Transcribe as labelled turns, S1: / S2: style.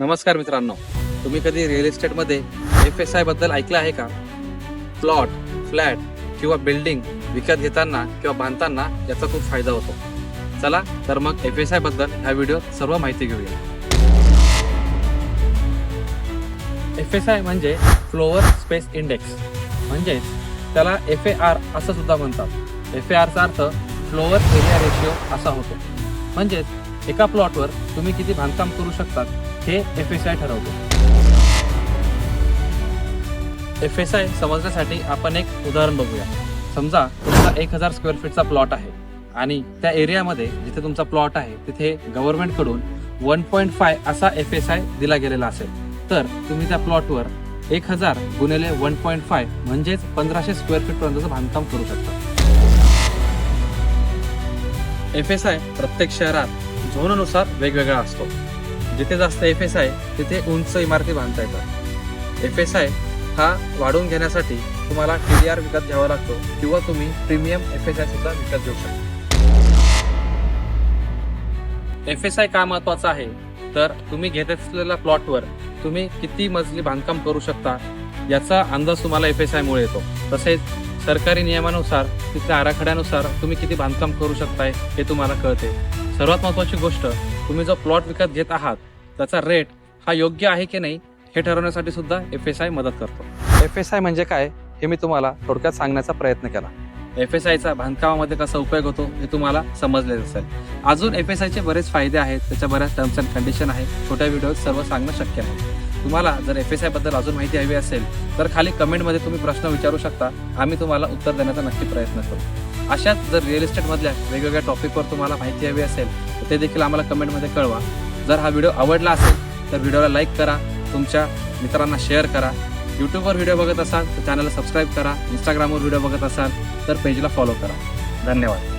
S1: नमस्कार मित्रांनो. तुम्ही कधी रिअल इस्टेटमध्ये एफ एस आयबद्दल ऐकलं आहे का? प्लॉट फ्लॅट किंवा बिल्डिंग विकत घेताना किंवा बांधताना याचा खूप फायदा होतो. चला तर मग एफ एस आयबद्दल ह्या व्हिडिओत सर्व माहिती घेऊया. एफ एस आय म्हणजे फ्लोअर स्पेस इंडेक्स म्हणजेच त्याला एफ ए आर असं सुद्धा म्हणतात. एफ ए आरचा अर्थ फ्लोअर एरिया रेशिओ असा होतो. म्हणजेच एका प्लॉटवर तुम्ही किती बांधकाम करू शकतात हे एफ एस आय ठरवतो. एफ एस आय समजण्यासाठी आपण एक उदाहरण बघूया. समजा तुमचा एक हजार स्क्वेअर फीटचा प्लॉट आहे आणि त्या एरियामध्ये जिथे तुमचा प्लॉट आहे तिथे गव्हर्नमेंटकडून वन पॉईंट फाय असा एफ एस आय दिला गेलेला असेल. तर तुम्ही त्या प्लॉटवर एक हजार गुणिले वन पॉईंट फाय म्हणजेच पंधराशे स्क्वेअर फीट पर्यंतचं बांधकाम करू शकता. एफ एस आय प्रत्येक शहरात झोननुसार वेगवेगळा असतो. जिथे जास्त एफ एस आय तिथे उंच इमारती बांधता येतात. एफ एस आय हा वाढवून घेण्यासाठी तुम्हाला टी डी आर विकत घ्यावा लागतो किंवा तुम्ही प्रीमियम एफ एस आय सुद्धा विकत घेऊ शकता. एफ एस आय का महत्त्वाचा आहे? तर तुम्ही घेत असलेल्या प्लॉटवर तुम्ही किती मजली बांधकाम करू शकता याचा अंदाज तुम्हाला एफ एस आयमुळे येतो. तसेच सरकारी नियमानुसार तिथल्या आराखड्यानुसार तुम्ही किती बांधकाम करू शकताय हे तुम्हाला कळते. सर्वात महत्त्वाची गोष्ट तुम्ही जो प्लॉट विकत घेत आहात त्याचा रेट हा योग्य आहे की नाही हे ठरवण्यासाठी सुद्धा एफ एस आय मदत करतो. एफ एस आय म्हणजे काय हे मी तुम्हाला थोडक्यात सांगण्याचा प्रयत्न केला. एफ एस आयचा बांधकामामध्ये कसा उपयोग होतो हे तुम्हाला समजलेच असेल. अजून एफ एस आयचे बरेच फायदे आहेत त्याच्या बऱ्याच टर्म्स अँड कंडिशन आहेत छोट्या व्हिडिओत सर्व सांगणं शक्य आहे तुम्हाला जर एफ एस आयबद्दल अजून माहिती हवी असेल तर खाली कमेंटमध्ये तुम्ही प्रश्न विचारू शकता आम्ही तुम्हाला उत्तर देण्याचा नक्की प्रयत्न करू. अशाच जर रिअल इस्टेटमधल्या वेगवेगळ्या टॉपिकवर तुम्हाला माहिती हवी असेल तर ते देखील आम्हाला कमेंटमध्ये कळवा. जर हा व्हिडिओ आवडला असेल तर व्हिडिओला लाईक करा तुमच्या मित्रांना शेअर करा. यूट्यूबवर व्हिडिओ बघत असाल तर चॅनलला सबस्क्राईब करा. इंस्टाग्रामवर व्हिडिओ बघत असाल तर पेजला फॉलो करा. धन्यवाद.